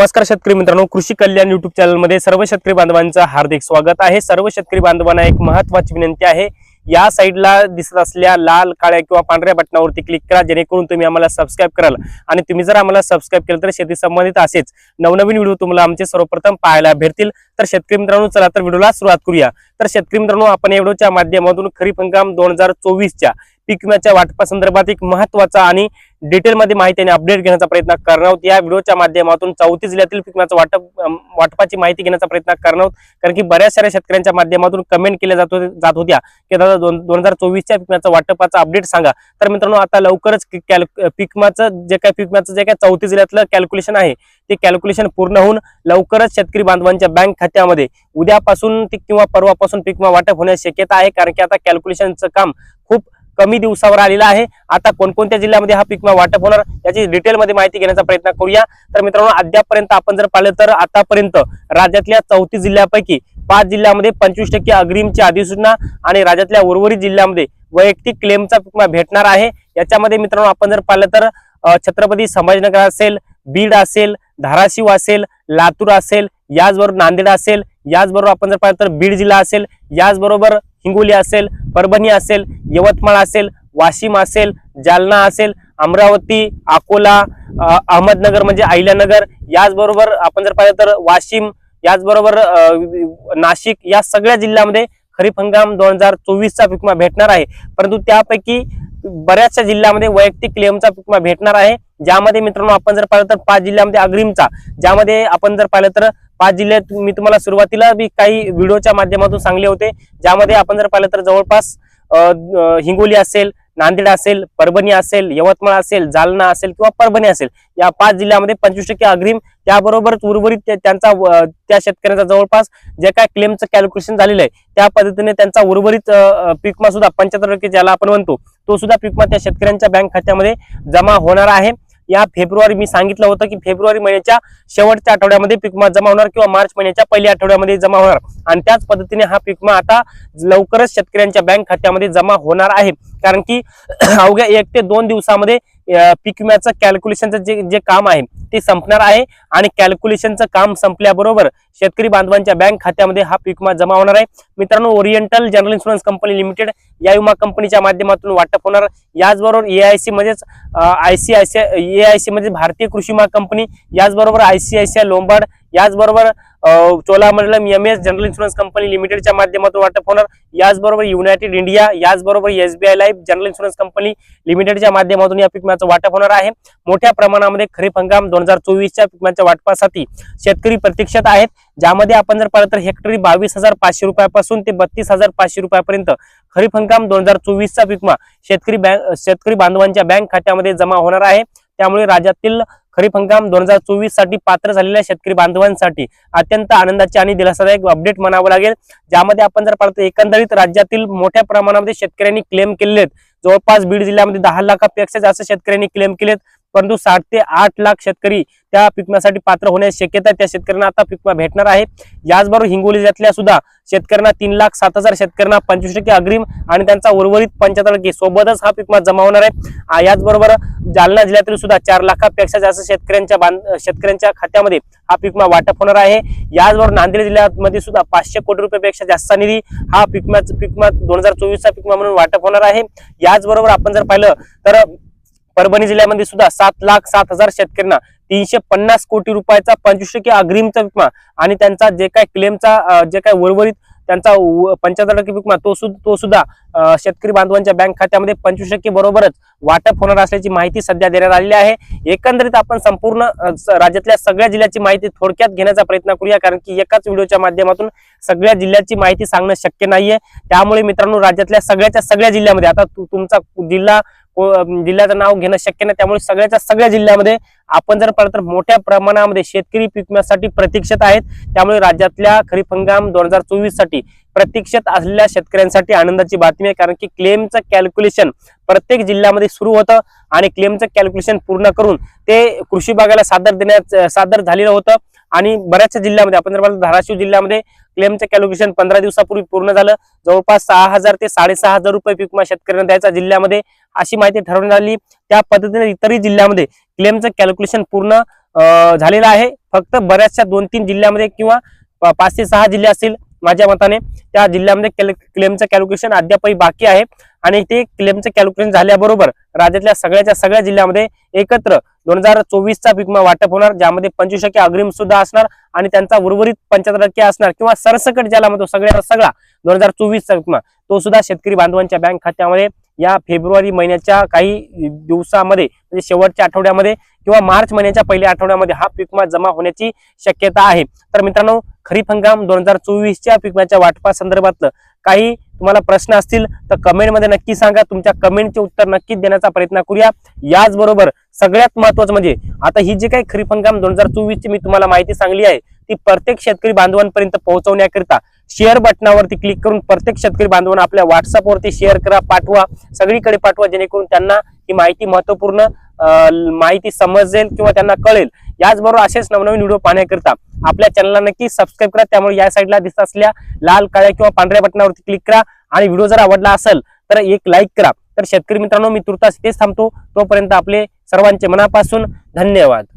नमस्कार शेतकरी मित्रांनो कृषी कल्याण युट्यूब चॅनलमध्ये सर्व शेतकरी बांधवांचं हार्दिक स्वागत आहे. सर्व शेतकरी बांधवांना एक महत्वाची विनंती आहे. या साईडला दिसत असलेल्या लाल काळ्या किंवा पांढऱ्या बटनावरती क्लिक करा जेणेकरून तुम्ही आम्हाला सबस्क्राईब कराल. आणि तुम्ही जर आम्हाला सबस्क्राईब केलं तर शेती संबंधित असेच नवनवीन व्हिडिओ तुम्हाला आमचे सर्वप्रथम पाहायला भेटतील. तर शेतकरी मित्रांनो चला तर व्हिडिओला सुरुवात करूया. तर शेतकरी मित्रांनो आपण या व्हिडिओच्या माध्यमातून खरीप हंगाम दोन हजार चोवीसच्या पीक वाटपा वाटपासंदर्भात एक महत्त्वाचा आणि डिटेलमध्ये माहिती आणि अपडेट घेण्याचा प्रयत्न करणार आहोत. या व्हिडिओच्या माध्यमातून चौथी जिल्ह्यातील पीक वाटप वाटपाची माहिती घेण्याचा प्रयत्न करणार आहोत. कारण की बऱ्याच साऱ्या शेतकऱ्यांच्या माध्यमातून कमेंट केल्या जात होते- जात होत्या. की दादा दोन दोन हजार चोवीसच्या पीक वाटपाचा अपडेट सांगा. तर मित्रांनो आता लवकरच पिकमाचं जे काय पिकमाचं जे काय चौथी जिल्ह्यातलं कॅल्क्युलेशन आहे ते कॅल्क्युलेशन पूर्ण होऊन लवकरच शेतकरी बांधवांच्या बँक खात्यामध्ये उद्यापासून किंवा परवापासून पिकमा वाटप होण्याची शक्यता आहे. कारण की आता कॅल्क्युलेशनचं काम खूप कमी दिवसावर आलेला आहे. आता कोणकोणत्या जिल्ह्यामध्ये हा पीक विमा वाटप होणार याची डिटेलमध्ये माहिती घेण्याचा प्रयत्न करूया. तर मित्रांनो अद्यापर्यंत आपण जर पाहिलं तर आतापर्यंत राज्यातल्या चौतीस जिल्ह्यापैकी पाच जिल्ह्यामध्ये पंचवीस टक्के अग्रिमची अधिसूचना आणि राज्यातल्या उर्वरित जिल्ह्यामध्ये वैयक्तिक क्लेमचा पीक विमा भेटणार आहे. याच्यामध्ये मित्रांनो आपण जर पाहिलं तर छत्रपती संभाजीनगर असेल बीड असेल धाराशिव असेल लातूर असेल याचबरोबर नांदेड असेल याचबरोबर आपण जर पाहिलं तर बीड जिल्हा असेल याचबरोबर हिंगोली असेल परभणी असेल यवतमाळ असेल वाशिम असेल जालना असेल अमरावती अकोला अहमदनगर म्हणजे अहिल्यानगर याचबरोबर आपण जर पाहिलं तर वाशिम याचबरोबर नाशिक या सगळ्या जिल्ह्यामध्ये खरीप हंगाम दोन हजार चोवीसचा पिकमा भेटणार आहे. परंतु त्यापैकी बऱ्याचशा जिल्ह्यामध्ये वैयक्तिक क्लेमचा पिकमा भेटणार आहे. ज्यामध्ये मित्रांनो आपण जर पाहिलं तर पाच जिल्ह्यामध्ये अग्रिमचा. ज्यामध्ये आपण जर पाहिलं तर पाच जिल्ह्यात मी तुम्हाला सुरुवातीला बी काही व्हिडिओच्या माध्यमातून सांगले होते. ज्यामध्ये आपण जर पाहिलं तर जवळपास हिंगोली असेल नांदेड असेल परभणी असेल यवतमाळ असेल जालना असेल किंवा परभणी असेल या पाच जिल्ह्यामध्ये पंचवीस टक्के अग्रिम. त्याबरोबरच उर्वरित त्यांचा त्या शेतकऱ्यांचा जवळपास जे काय क्लेमचं कॅल्क्युलेशन झालेलं आहे त्या पद्धतीने त्यांचा उर्वरित पिकमा सुद्धा पंच्याहत्तर टक्के ज्याला आपण म्हणतो तो सुद्धा पिकमा त्या शेतकऱ्यांच्या बँक खात्यामध्ये जमा होणार आहे. या फेब्रुवारी मी सांगितलं होतं की फेब्रुवारी महिन्याच्या शेवटच्या आठवड्यामध्ये पिकमा जमा होणार किंवा मार्च महिन्याच्या पहिल्या आठवड्यामध्ये जमा होणार. आणि त्याच पद्धतीने हा पिकमा आता लवकरच शेतकऱ्यांच्या बँक खात्यामध्ये जमा होणार आहे. कारण की अवघ्या एक ते दोन दिवसामध्ये पीक विम्याचं कॅल्क्युलेशनचं जे जे काम आहे ते संपणार आहे. आणि कॅल्क्युलेशनचं काम संपल्याबरोबर शेतकरी बांधवांच्या बँक खात्यामध्ये हा पीक विमा जमा होणार आहे. मित्रांनो oriental general insurance company limited या विमा कंपनीच्या माध्यमातून वाटप होणार. याचबरोबर एआयसी म्हणजेच I C I C A I C म्हणजे भारतीय कृषी विमा कंपनी याचबरोबर I C I C I Lombard याचबरोबर Cholamandalam M S general insurance company लिमिटेडच्या माध्यमातून वाटप होणार. याचबरोबर युनायटेड इंडिया याचबरोबर SBI life general insurance company लिमिटेडच्या माध्यमातून या पिकम्याचं वाटप होणार आहे. मोठ्या प्रमाणामध्ये खरीप हंगाम दोन हजार चोवीसच्या पिकम्याच्या वाटपासाठी शेतकरी प्रतीक्षेत आहेत. ज्यामध्ये आपण जर पाहिलं तर हेक्टरी बावीस हजार पाचशे रुपयापासून ते बत्तीस हजार पाचशे रुपयापर्यंत खरीप हंगाम दोन हजार चोवीसचा पिकमा शेतकरी बँक शेतकरी बांधवांच्या बँक खात्यामध्ये जमा होणार आहे. त्यामुळे राज्यातील खरीप हंगाम दोन हजार चोवीससाठी पात्र झालेल्या शेतकरी बांधवांसाठी अत्यंत आनंदाचे आणि दिलासादायक अपडेट म्हणावं लागेल. ज्यामध्ये आपण जर पाहतो एकंदरीत राज्यातील मोठ्या प्रमाणामध्ये शेतकऱ्यांनी क्लेम केलेत जवळपास बीड जिल्ह्यामध्ये दहा लाखापेक्षा जास्त शेतकऱ्यांनी क्लेम केलेत. परंतु साठ ते आठ लाख शेतकरी त्या पिकम्यासाठी पात्र होण्याची शक्यता त्या शेतकऱ्यांना आता पिकमा भेटणार आहे. याचबरोबर हिंगोली जिल्ह्यातल्या सुद्धा शेतकऱ्यांना तीन लाख सात हजार शेतकऱ्यांना पंचवीस टक्के अग्रिम आणि त्यांचा उर्वरित पंच्याहत्तर टक्के सोबतच हा पिकमा जमा होणार आहे. याचबरोबर जालना जिल्ह्यातील सुद्धा चार लाखापेक्षा जास्त शेतकऱ्यांच्या बांध शेतकऱ्यांच्या खात्यामध्ये हा पिकमा वाटप होणार आहे. याचबरोबर नांदेड जिल्ह्यामध्ये सुद्धा पाचशे कोटी रुपयापेक्षा जास्त निधी हा पिकमा पिकमा दोन हजार चोवीसचा पिकमा म्हणून वाटप होणार आहे. याचबरोबर आपण जर पाहिलं तर परभणी जिल्ह्यामध्ये सुद्धा सात लाख सात हजार शेतकऱ्यांना तीनशे पन्नास कोटी रुपयाचा पंचवीस टक्के अग्रिमचा विमा आणि त्यांचा जे काय क्लेमचा जे काय उर्वरित त्यांचा पंच्याहत्तर टक्के विमा तो सुद्धा तो सुद्धा शेतकरी बांधवांच्या बँक खात्यामध्ये पंचवीस टक्के बरोबरच वाटप होणार असल्याची माहिती सध्या देण्यात आलेली आहे. एकंदरीत आपण संपूर्ण राज्यातल्या सगळ्या जिल्ह्याची माहिती थोडक्यात घेण्याचा प्रयत्न करूया कारण की एकाच व्हिडिओच्या माध्यमातून सगळ्या जिल्ह्याची माहिती सांगणं शक्य नाहीये. त्यामुळे मित्रांनो राज्यातल्या सगळ्याच्या सगळ्या जिल्ह्यामध्ये आता तुमचा जिल्हा जिल्ह्याचं नाव घेणं शक्य नाही. त्यामुळे सगळ्याच्या सगळ्या जिल्ह्यामध्ये आपण जर पाहिलं तर मोठ्या प्रमाणामध्ये शेतकरी पिकण्यासाठी प्रतीक्षित आहेत. त्यामुळे राज्यातल्या खरीप हंगाम दोन हजार चोवीससाठी प्रतीक्षेत असलेल्या शेतकऱ्यांसाठी आनंदाची बातमी आहे. कारण की क्लेमचं कॅल्क्युलेशन प्रत्येक जिल्ह्यामध्ये सुरू होतं आणि क्लेमचं कॅल्क्युलेशन पूर्ण करून ते कृषी विभागाला सादर देण्यात सादर झालेलं होतं. आणि बऱ्याचशा जिल्ह्यामध्ये आपण जर पाहिलं धाराशिव जिल्ह्यामध्ये क्लेमचं कॅल्क्युलेशन पंधरा दिवसापूर्वी पूर्ण झालं. जवळपास सहा हजार ते साडेसहा हजार रुपये पीक शेतकऱ्यांना द्यायचा जिल्ह्यामध्ये. अशी माहिती ठरवण्यात आली. त्या पद्धतीने इतरही जिल्ह्यामध्ये क्लेमचं कॅल्क्युलेशन पूर्ण झालेलं आहे. फक्त बऱ्याचशा दोन तीन जिल्ह्यामध्ये किंवा पाच ते सहा जिल्हे असतील माझ्या मताने. त्या जिल्ह्यामध्ये कॅल- क्लेमचं कॅल्क्युलेशन अद्यापही बाकी आहे. आणि ते क्लेमचं कॅल्क्युलेशन झाल्याबरोबर राज्यातल्या सगळ्याच्या सगळ्या जिल्ह्यामध्ये एकत्र दोन हजार चोवीसचा पिकमा वाटप होणार ज्यामध्ये पंचवीस टक्के अग्रिम सुद्धा असणार आणि त्यांचा उर्वरित पंच्याहत्तर टक्के असणार किंवा सरसकट ज्याला म्हणतो सगळ्याचा सगळा दोन हजार चोवीसचा पिकमा तो सुद्धा शेतकरी बांधवांच्या बँक खात्यामध्ये या फेब्रुवारी महिन्याच्या काही दिवसामध्ये म्हणजे शेवटच्या आठवड्यामध्ये किंवा मार्च महिन्याच्या पहिल्या आठवड्यामध्ये हा पीकमा जमा होण्याची शक्यता आहे. तर मित्रांनो खरीप हंगाम दोन हजार चोवीसच्या पिकमाच्या वाटपासंदर्भातलं वाटपा संदर्भातलं काही तुम्हाला प्रश्न असतील तर कमेंटमध्ये नक्की सांगा. तुमच्या कमेंटचे उत्तर नक्कीच देण्याचा प्रयत्न करूया. याचबरोबर सगळ्यात महत्वाचं म्हणजे आता ही जी काही खरीप हंगाम दोन हजार चोवीसची मी तुम्हाला माहिती सांगली आहे ती प्रत्येक शेतकरी बांधवांपर्यंत पोहोचवण्याकरिता शेअर बटनावरती क्लिक करून प्रत्येक शेतकरी बांधवांना आपल्या व्हॉट्सअपवरती शेअर करा पाठवा सगळीकडे पाठवा जेणेकरून त्यांना ही माहिती महत्त्वपूर्ण माहिती समजेल किंवा त्यांना कळेल. याचबरोबर असेच नवनवीन व्हिडिओ पाहण्याकरिता आपल्या चॅनलला नक्की सबस्क्राईब करा. त्यामुळे या साईडला दिसत असल्या लाल काळ्या किंवा पांढऱ्या बटनावरती क्लिक करा आणि व्हिडिओ जर आवडला असेल तर एक लाईक करा. तर शेतकरी मित्रांनो मी तुर्तास इथेच थांबतो. तोपर्यंत आपले सर्वांचे मनापासून धन्यवाद.